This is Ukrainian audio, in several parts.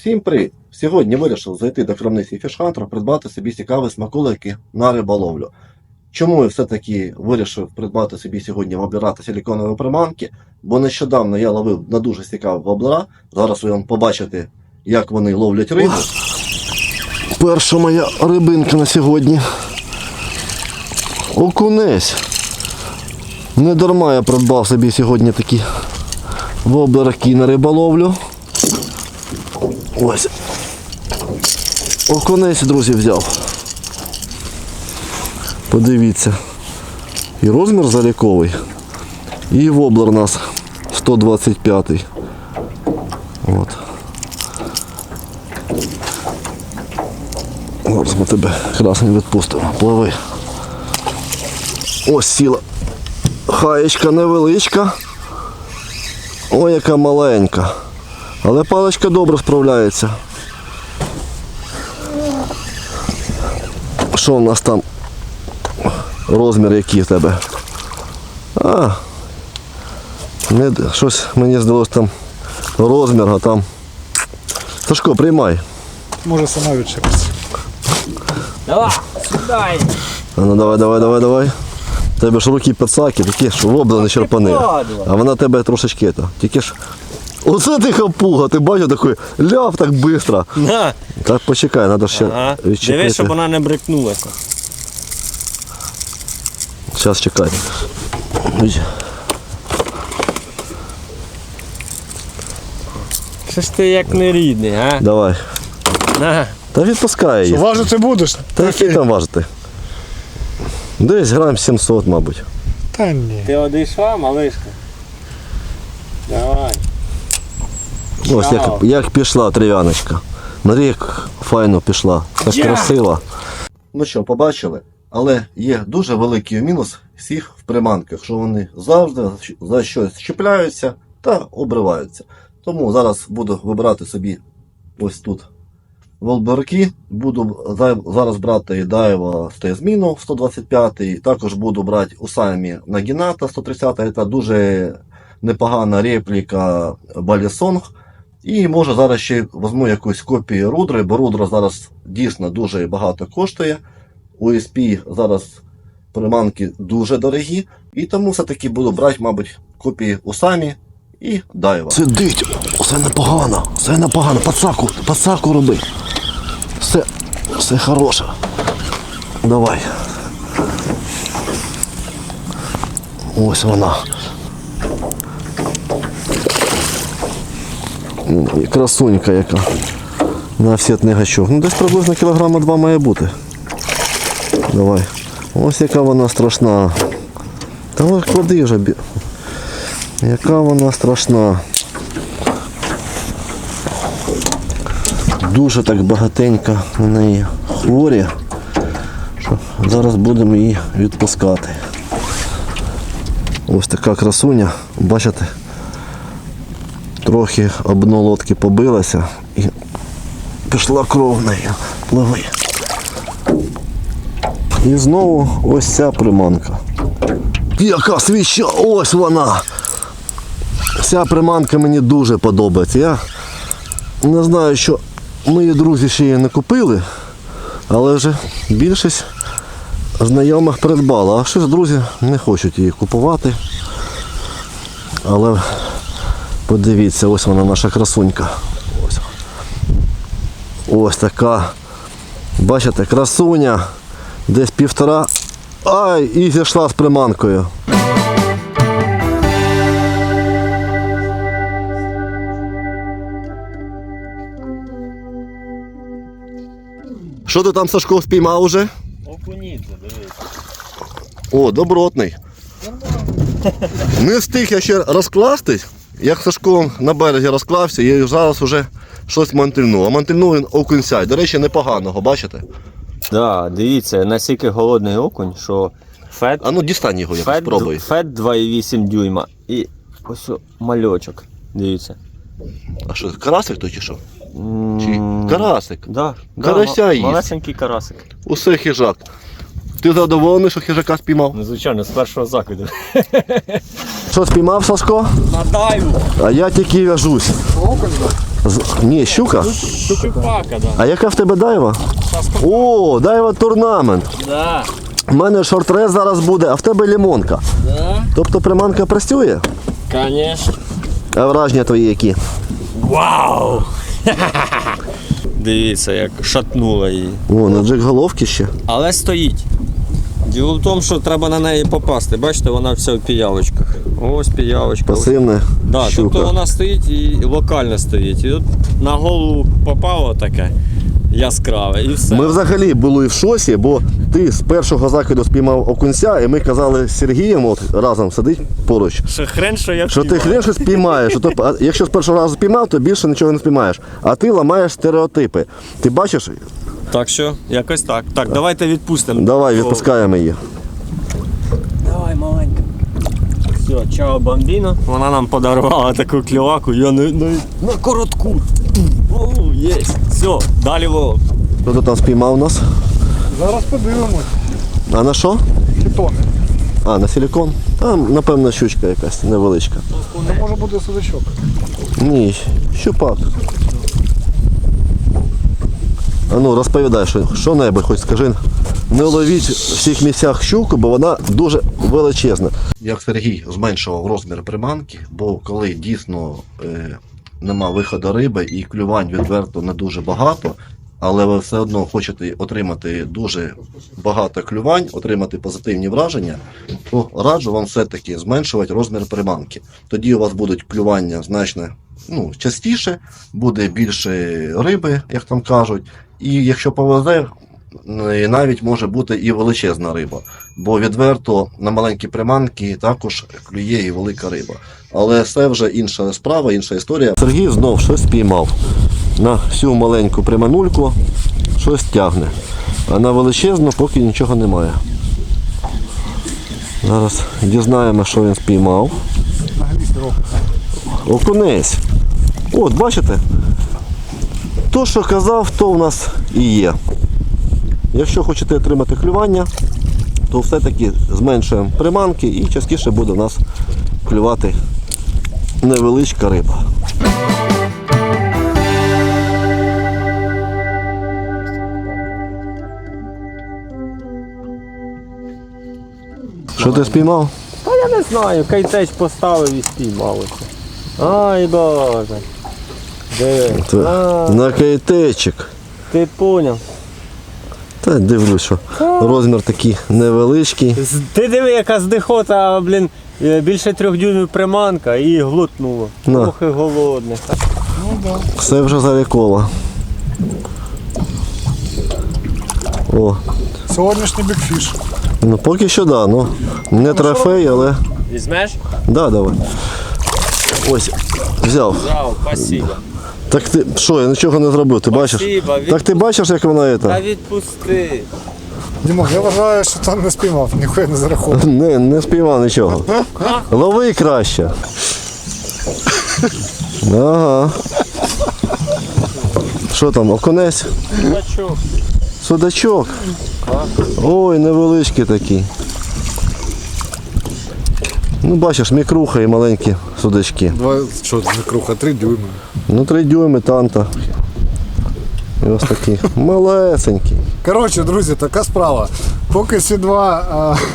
Всім привіт! Сьогодні вирішив зайти до крамниці Фішхантер, придбати собі цікаві смаколики на риболовлю. Чому я все-таки вирішив придбати собі сьогодні воблера силіконові приманки? Бо нещодавно я ловив на дуже цікаві воблера. Зараз ви вам побачите, як вони ловлять рибу. Перша моя рибинка на сьогодні. Окунець. Не дарма я придбав собі сьогодні такі воблерки на риболовлю. Ось. Окунець, друзі, взяв. Подивіться. І розмір заліковий. І воблер у нас 125. От. Зараз ми тебе красний відпустимо. Пливи. Ось сіла. Хаєчка невеличка. Ой, яка маленька. Але паличка добре справляється. Що у нас там? Розмір який в тебе? А, не, щось мені здалось там розмір, а там. Сашко, приймай. Може сама відчепиться. Давай, сюди. А ну давай, давай, давай, давай. В Тебе ж руки пацаки, такі ж вобли не черпани. А вона тебе трошечки то. Тільки ж. Оце ти хапуга, ти бачив такий ляп так швидко. На. Так почекай, треба ще Ага. відчепити. Дивись, щоб вона не брикнулася. Зараз чекай. Що ж ти як не рідний, а? Давай. На. Та відпускай її. Важити будеш? Та який там важити? Десь грам 700, мабуть. Та ні. Ти одійшла, малишка? Давай. Ось як, як пішла трив'яночка. Смотри, як файно пішла. Так Я. красиво. Ну що, побачили? Але є дуже великий мінус всіх в приманках, що вони завжди за щось чіпляються та обриваються. Тому зараз буду вибирати собі ось тут волберки. Буду зараз брати Дайва зміну 125 також буду брати Усамі Нагіната 130 Це дуже непогана репліка Балісонг. І може зараз ще візьму якусь копію рудри, бо рудра зараз дійсно дуже багато коштує. USP зараз приманки дуже дорогі. І тому все-таки буду брати, мабуть, копії Усамі і Дайва. Сидить, все непогано, все непогано. Пацаку, пацаку роби. Все, все хороше. Давай. Ось вона. М, і Красунька яка. На офсетний гачок. Ну десь приблизно кілограма два має бути. Давай. Ось яка вона страшна. Та ось клади вже. Яка вона страшна. Дуже так багатенько на неї хворі. Що зараз будемо її відпускати. Ось така красуня, бачите, трохи об дно лодки побилася і пішла кров в неї. Пливи. І знову ось ця приманка. Яка свіща, ось вона. Ця приманка мені дуже подобається. Я не знаю, що мої друзі ще її не купили, але вже більшість знайомих придбала. А щось друзі не хочуть її купувати. Але подивіться, ось вона наша красунька. Ось, ось така. Бачите, красуня. Десь півтора. Ай, і зійшла з приманкою. Що ти там, Сашко, спіймав уже? Окунідзе, дивись. О, добротний. Не встиг я ще розкластись. Як Сашко на березі розклався, я зараз вже щось мантильнув. А мантильнув він окунця. До речі, непоганого, бачите? Да, дивіться, настільки голодний окунь, що фет, А ну дістань його якось, фет, спробуй. фет 2,8 дюйма. І ось мальочок. Дивіться. А що, карасик то чи що? Чи карасик? Да, да, Карася ма- їсть. малесенький карасик. Усе хижак. Ти задоволений, що хижака спіймав? Ну, звичайно, з першого закиду. Що спіймав Сашко? На дайву. А я тільки в'яжусь. З... Ні, щука. Щупака, да. А яка в тебе дайва? О, дайва турнамент. Да. У мене шортрез зараз буде, а в тебе лімонка. Да. Тобто приманка працює? Конечно. А враження твої які? Вау! Дивіться, як шатнула її. О, на джек головки ще. Але стоїть. Діло в тому, що треба на неї попасти. Бачите, вона вся в піявочках. Ось піявочка. Пасивне. Да, щука. тобто вона стоїть і локально стоїть. І от на голову попало таке яскраве і все. Ми взагалі були в шосі, бо ти з першого закиду спіймав окунця, і ми казали з Сергієм, от разом сидить поруч. Що хрен, що я Що ти хрен щось спіймаєш, що то, а якщо з першого разу спіймав, то більше нічого не спіймаєш. А ти ламаєш стереотипи. Ти бачиш, Так що, якось так. Так, давайте відпустимо. давай відпускаємо її. Давай, маленька. Все, чао, бамбіно. Вона нам подарувала таку клюваку, я на, на, на коротку. О, є. Все, далі вов. Хто ти там спіймав у нас? Зараз подивимось. А на що? Хітони. А, на силікон? Там, напевно, щучка якась невеличка. Це може бути судачок. Ні, щупак. Ну розповідай, що, що небудь, хоч скажи. Не ловіть в всіх місцях щуку, бо вона дуже величезна. Як Сергій зменшував розмір приманки, бо коли дійсно е, нема виходу риби і клювань відверто не дуже багато, але ви все одно хочете отримати дуже багато клювань, отримати позитивні враження, то раджу вам все-таки зменшувати розмір приманки. Тоді у вас будуть клювання значно ну, частіше, буде більше риби, як там кажуть. І якщо повезе, е, навіть може бути і величезна риба. Бо відверто на маленькі приманки також клює і велика риба. Але це вже інша справа, інша історія. Сергій знов щось спіймав. На всю маленьку приманульку щось тягне. А на величезну поки нічого немає. Зараз дізнаємо, що він спіймав. Окунець. От, бачите? То, що казав, то в нас і є. Якщо хочете отримати клювання, то все-таки зменшуємо приманки і частіше буде в нас клювати невеличка риба. Що ти спіймав? Та я не знаю, кайтеч поставив і спіймалося. Ай боже. Диви. Це А, на кайтечик. ти поняв. Та дивлюсь, що розмір такий невеличкий. Ти диви, яка здихота, блін, е, більше трьох дюймів приманка і глотнуло. На. Ох і голодне. Ну да. Все вже заліково. О, Сьогоднішній бікфіш. ну поки що да, ну не трофей, але. Візьмеш? Да, давай. Ось, взяв. Взяв, спасибо. Так ти що, я нічого не зробив, ти бачиш? Спасибо, від- Так ти бачиш, як вона Та це? відпусти. Дімон, я вважаю, що там не спіймав, ніхуя не зараховував. Не, не спіймав нічого. Лови краще. Ага. Що там, окунець? Бачок. Судачок. Ой, невеличкий такий. Ну, бачиш, мікруха і маленькі судачки. Два, що, круха, три дюйми. Ну, три дюйми танта. І ось такі. Малесенькі. Коротше, друзі, така справа. Поки всі два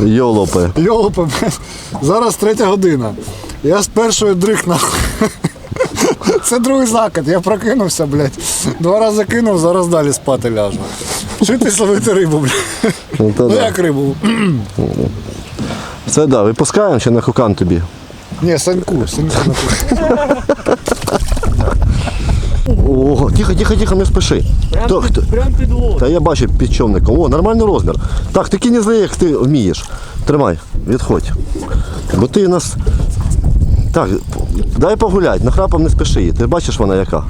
а, Йолопи. йолопи, блядь, зараз третя година. Я з першої дрих нахуй. Це другий закид, я прокинувся, блядь. Два рази кинув, зараз далі спати ляжу. Вчитись ловити рибу, блядь. Ну, Ну да. як рибу? Це да, випускаємо чи на кукан тобі? Ні, Саньку, Саньку напишу. О, тихо, тихо, тихо, не спіши. Хто, хто? Прям під лодку. Та я бачу під човником. О, нормальний розмір. Так, ти не злий, як ти вмієш. Тримай, відходь. Бо ти нас. Так, дай погулять, нахрапом не спіши. Ти бачиш вона яка.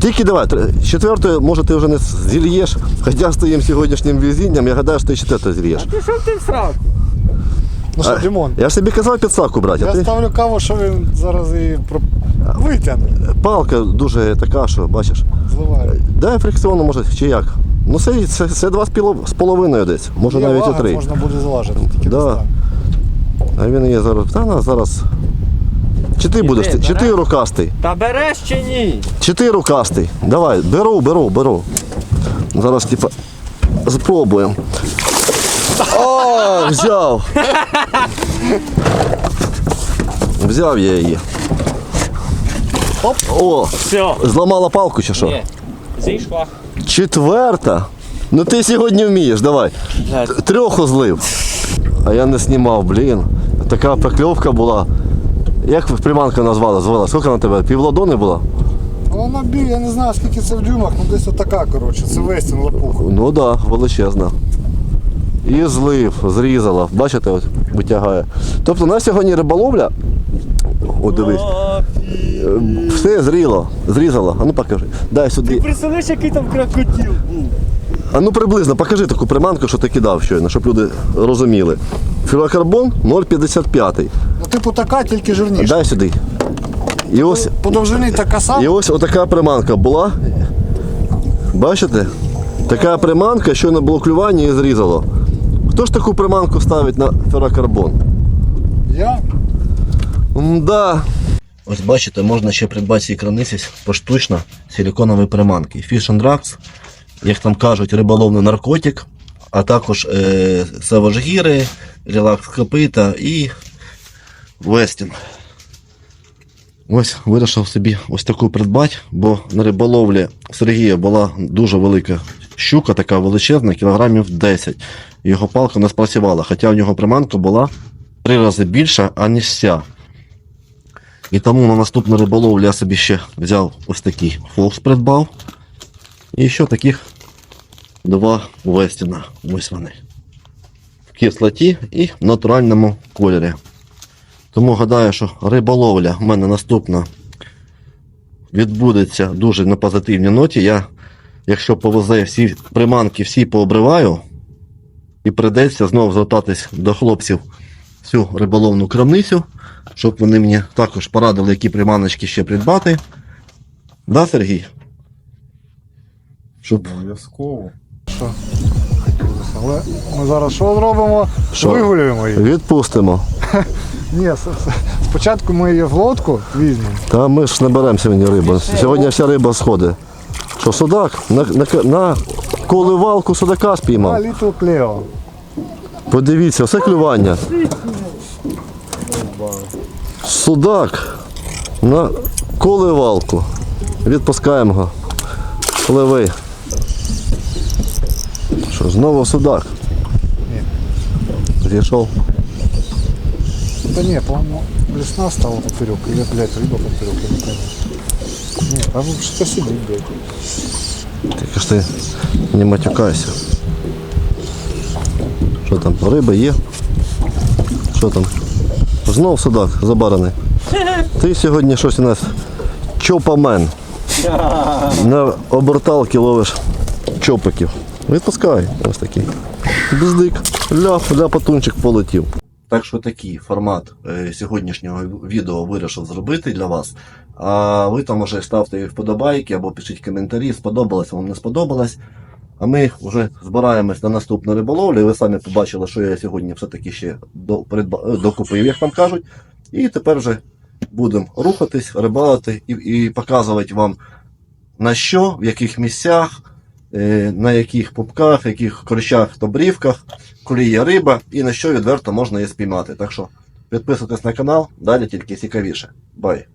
Тільки давай, тр- четвертою, може, ти вже не зільєш, хоча з твоїм сьогоднішнім везінням, я гадаю, що ти четвертою зільєш. Пішов ти в сраку. Ну що, Дімон, Я ж тобі казав підсаку брати, а я ти ставлю каву, що він зараз і про... витягне. палка дуже така, що бачиш. Зливає. Дай фрикціону, може, чи як. Ну це, це, це два з половиною десь, може Є навіть і три. Можна буде залажити, тільки Да. А він є зараз. Та на зараз Чи ти будеш? Іди, Чи ти рукастий? Та береш чи ні? Чи ти рукастий? Давай, беру, беру, беру. Зараз, типа, спробуємо. О, взяв. Взяв я її. Оп. О, Все. зламала палку чи що? Ні. Зійшла. Четверта. Ну ти сьогодні вмієш, давай. Трьоху злив. А я не знімав, блін. Така покльовка була. Як приманка назвала? Звала? Скільки на тебе? Півладони була? Вона бій, я не знаю, скільки це в дюймах, ну десь отака, коротше, це Вестін лопуха. Ну так, да, величезна. І злив, зрізала. Бачите, от витягає. Тобто на сьогодні риболовля. О, дивись. Все зріло, зрізала. А ну покажи. Дай сюди. Представляєш, який там крокодил був? А ну приблизно покажи таку приманку, що ти кидав щойно, щоб люди розуміли. Флюрокарбон 0,55. Ну, типу така, тільки жирніша. Дай сюди. І ось, По довжині така сама. і ось отака приманка була. Бачите? Така приманка, що на було клювання і зрізало. Хто ж таку приманку ставить на ферокарбон? Я? Да. Ось бачите, можна ще придбати цій краниці поштучно силіконові приманки. Fish and Drugs, як там кажуть, риболовний наркотик, а також е, саважгіри, релакс копита і вестін. Ось вирішив собі ось таку придбати, бо на риболовлі Сергія була дуже велика щука, така величезна, кілограмів 10. Його палка не спрацювала, хоча в нього приманка була три рази більша, аніж ця. І тому на наступну риболовлю я собі ще взяв ось такий фокс придбав. І ще таких два Вестіна. Ось вони. В кислоті і в натуральному кольорі. Тому гадаю, що риболовля в мене наступна відбудеться дуже на позитивній ноті. Я, якщо повезе всі приманки, всі пообриваю, і прийдеться знову звертатись до хлопців в цю риболовну крамницю, щоб вони мені також порадили, які приманочки ще придбати. Да, Сергій? Щоб Обов'язково. Що? Але ми зараз що зробимо? Що? Вигулюємо її. відпустимо. Ні, спочатку ми її в лодку візьмемо. Та ми ж наберемо сьогодні рибу. Сьогодні вся риба сходить. Що, судак? На, на, на коливалку судака А спіймав. Подивіться, все клювання. Судак на коливалку. Відпускаємо його. Пливи. Що, знову судак? Ні. Зійшов. Та ні, по-моєму, лісна стала поперек. Или, блядь, риба поперек, я не пойму. Ні, там що сидить, блядь. Тільки ж ти не матюкайся. Що там, риба є? Що там? Знов судак забараний. Ти сьогодні щось у нас чопамен. На оберталки ловиш чопиків. Відпускай. Ось такий. Бздик. Ляп, ляпатунчик полетів. Так що такий формат е, сьогоднішнього відео вирішив зробити для вас. А ви там вже ставте вподобайки або пишіть коментарі, сподобалось вам не сподобалось. А ми вже збираємось на наступну риболовлю. Ви самі побачили, що я сьогодні все-таки ще докупив, як там кажуть. І тепер вже будемо рухатись, рибалити і, і показувати вам на що, в яких місцях, е, на яких пупках, яких корчах та брівках, коли є риба і на що відверто можна її спіймати. Так що підписуйтесь на канал, далі тільки цікавіше. Бай!